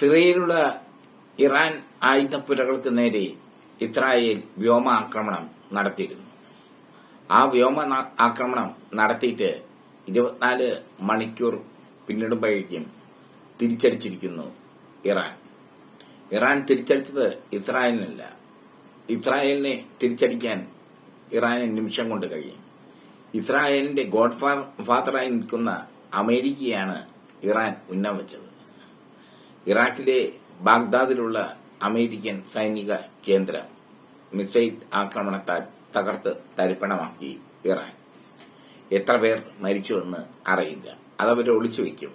സിറിയയിലുള്ള Iran ആയുധപ്പുരകൾക്ക് നേരെ Israel വ്യോമ ആക്രമണം നടത്തിയിരുന്നു. ആ വ്യോമ ആക്രമണം നടത്തിയിട്ട് ഇരുപത്തിനാല് മണിക്കൂർ പിന്നിടുമ്പോഴേക്കും തിരിച്ചടിച്ചിരിക്കുന്നു ഇറാൻ. ഇറാൻ തിരിച്ചടിച്ചത് ഇസ്രായേലിനല്ല. ഇസ്രായേലിനെ തിരിച്ചടിക്കാൻ ഇറാന് നിമിഷം കൊണ്ട് കഴിയും. ഇസ്രായേലിന്റെ ഗോഡ് ഫാദറായി നിൽക്കുന്ന അമേരിക്കയാണ് ഇറാൻ ഉന്നം വെച്ചത് ഇറാഖിലെ ബാഗ്ദാദിലുള്ള അമേരിക്കൻ സൈനിക കേന്ദ്രം മിസൈൽ ആക്രമണത്താൽ തകർത്ത് തരിപ്പണമാക്കി ഇറാൻ. എത്ര പേർ മരിച്ചുവെന്ന് അറിയില്ല. അതവർ ഒളിച്ചു വയ്ക്കും.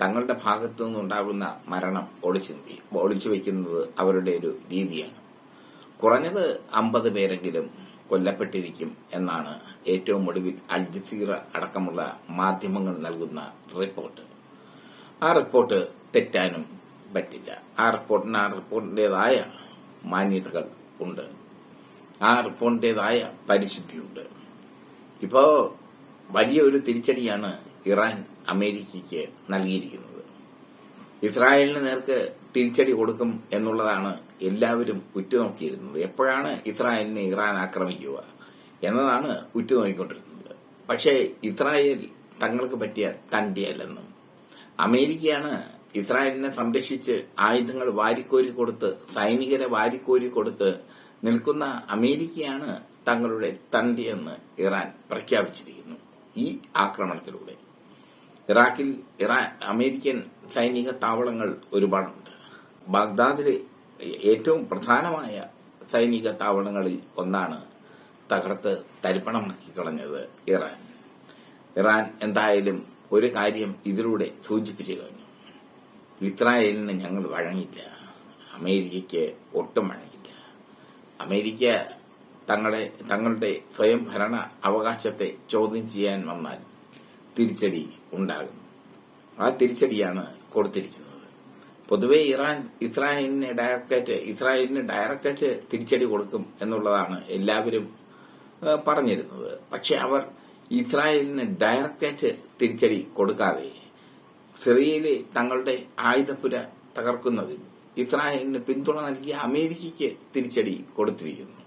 തങ്ങളുടെ ഭാഗത്തു നിന്നുണ്ടാകുന്ന മരണം ഒളിച്ചു ഒളിച്ചു വയ്ക്കുന്നത് അവരുടെ ഒരു രീതിയാണ്. കുറഞ്ഞത് അമ്പത് പേരെങ്കിലും കൊല്ലപ്പെട്ടിരിക്കും എന്നാണ് ഏറ്റവും ഒടുവിൽ അൽ ജസീറ അടക്കമുള്ള മാധ്യമങ്ങൾ നൽകുന്ന റിപ്പോർട്ട്. ആ റിപ്പോർട്ട് തെറ്റാനും പറ്റില്ല. ആ റിപ്പോർട്ടിന് ആ റിപ്പോർട്ടിന്റേതായ മാന്യതകൾ ഉണ്ട്. ആ റിപ്പോർട്ടിന്റേതായ പരിശുദ്ധിയുണ്ട്. ഇപ്പോ വലിയ ഒരു തിരിച്ചടിയാണ് ഇറാൻ അമേരിക്കയ്ക്ക് നൽകിയിരിക്കുന്നത്. ഇസ്രായേലിന് നേർക്ക് തിരിച്ചടി കൊടുക്കും എന്നുള്ളതാണ് എല്ലാവരും ഉറ്റുനോക്കിയിരുന്നത്. എപ്പോഴാണ് ഇസ്രായേലിനെ ഇറാൻ ആക്രമിക്കുക എന്നതാണ് ഉറ്റുനോക്കിക്കൊണ്ടിരുന്നത്. പക്ഷേ ഇസ്രായേൽ തങ്ങൾക്ക് പറ്റിയ തണ്ടിയല്ലെന്നും അമേരിക്കയാണ് ഇസ്രായേലിനെ സംരക്ഷിച്ച് ആയുധങ്ങൾ വാരിക്കോരി കൊടുത്ത് സൈനികരെ വാരിക്കോരി കൊടുത്ത് നിൽക്കുന്ന അമേരിക്കയാണ് തങ്ങളുടെ തണ്ടിയെന്ന് ഇറാൻ പ്രഖ്യാപിച്ചിരിക്കുന്നു ഈ ആക്രമണത്തിലൂടെ. ഇറാഖിൽ ഇറാൻ അമേരിക്കൻ സൈനിക താവളങ്ങൾ ഒരുപാടുണ്ട്. ബാഗ്ദാദിലെ ഏറ്റവും പ്രധാനമായ സൈനിക താവളങ്ങളിൽ ഒന്നാണ് തകർത്ത് തരിപ്പണമാക്കി കളഞ്ഞത് ഇറാൻ. ഇറാൻ എന്തായാലും ഒരു കാര്യം ഇതിലൂടെ സൂചിപ്പിച്ചു കഴിഞ്ഞു. ഇസ്രായേലിന് ഞങ്ങൾ വഴങ്ങില്ല. അമേരിക്കയ്ക്ക് ഒട്ടും വഴങ്ങില്ല. അമേരിക്ക തങ്ങളെ തങ്ങളുടെ സ്വയം ഭരണ അവകാശത്തെ ചോദ്യം ചെയ്യാൻ വന്നാൽ തിരിച്ചടി ഉണ്ടാകും. ആ തിരിച്ചടിയാണ് കൊടുത്തിരിക്കുന്നത്. പൊതുവെ ഇറാൻ ഇസ്രായേലിന് ഡയറക്റ്റായിട്ട് ഇസ്രായേലിന് ഡയറക്റ്റായിട്ട് തിരിച്ചടി കൊടുക്കും എന്നുള്ളതാണ് എല്ലാവരും പറഞ്ഞിരുന്നത്. പക്ഷെ അവർ ഇസ്രായേലിന് ഡയറക്റ്റായിട്ട് തിരിച്ചടി കൊടുക്കാതെ സിറിയയിലെ തങ്ങളുടെ ആയുധപ്പുര തകർക്കുന്നതിൽ ഇസ്രായേലിന് പിന്തുണ നൽകിയ അമേരിക്കയ്ക്ക് തിരിച്ചടി കൊടുത്തിരിക്കുന്നു.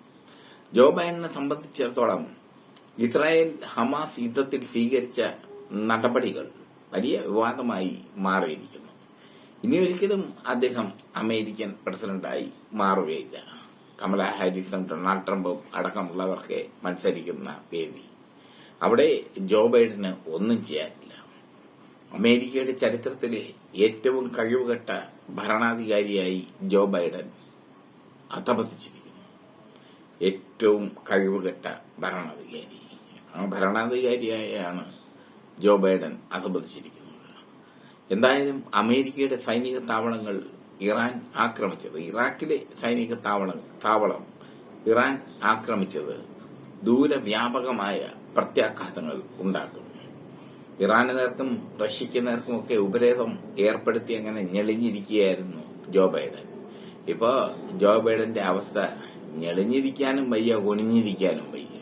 ജോ ബൈഡനെ സംബന്ധിച്ചിടത്തോളം ഇസ്രായേൽ ഹമാസ് യുദ്ധത്തിൽ സ്വീകരിച്ച നടപടികൾ വലിയ വിവാദമായി മാറിയിരിക്കുന്നു. ഇനി ഒരിക്കലും അദ്ദേഹം അമേരിക്കൻ പ്രസിഡന്റായി മാറുകയില്ല. കമല ഹാരിസും ഡൊണാൾഡ് ട്രംപും അടക്കമുള്ളവർക്ക് മത്സരിക്കുന്ന വേദി. അവിടെ ജോ ബൈഡന് ഒന്നും ചെയ്യാനില്ല അമേരിക്കയുടെ ചരിത്രത്തിലെ ഏറ്റവും കഴിവുകെട്ട ഭരണാധികാരിയായി ജോ ബൈഡൻ അധപതിച്ചിരിക്കുന്നു. ഏറ്റവും കഴിവുകെട്ട ഭരണാധികാരി. ആ ഭരണാധികാരിയായാണ് ജോ ബൈഡൻ അധപതിച്ചിരിക്കുന്നത്. എന്തായാലും അമേരിക്കയുടെ സൈനിക താവളങ്ങൾ ഇറാൻ ആക്രമിച്ചത്. ഇറാഖിലെ സൈനിക താവളം താവളം ഇറാൻ ആക്രമിച്ചത് ദൂരവ്യാപകമായ പ്രത്യാഘാതങ്ങൾ ഉണ്ടാക്കും ഇറാന് നേർക്കും റഷ്യക്ക് നേർക്കും ഒക്കെ ഉപരോധം ഏർപ്പെടുത്തി അങ്ങനെ ഞെളിഞ്ഞിരിക്കുകയായിരുന്നു ജോ ബൈഡൻ. ഇപ്പോ ജോ ബൈഡന്റെ അവസ്ഥ ഞെളിഞ്ഞിരിക്കാനും വയ്യ കുനിഞ്ഞിരിക്കാനും വയ്യ.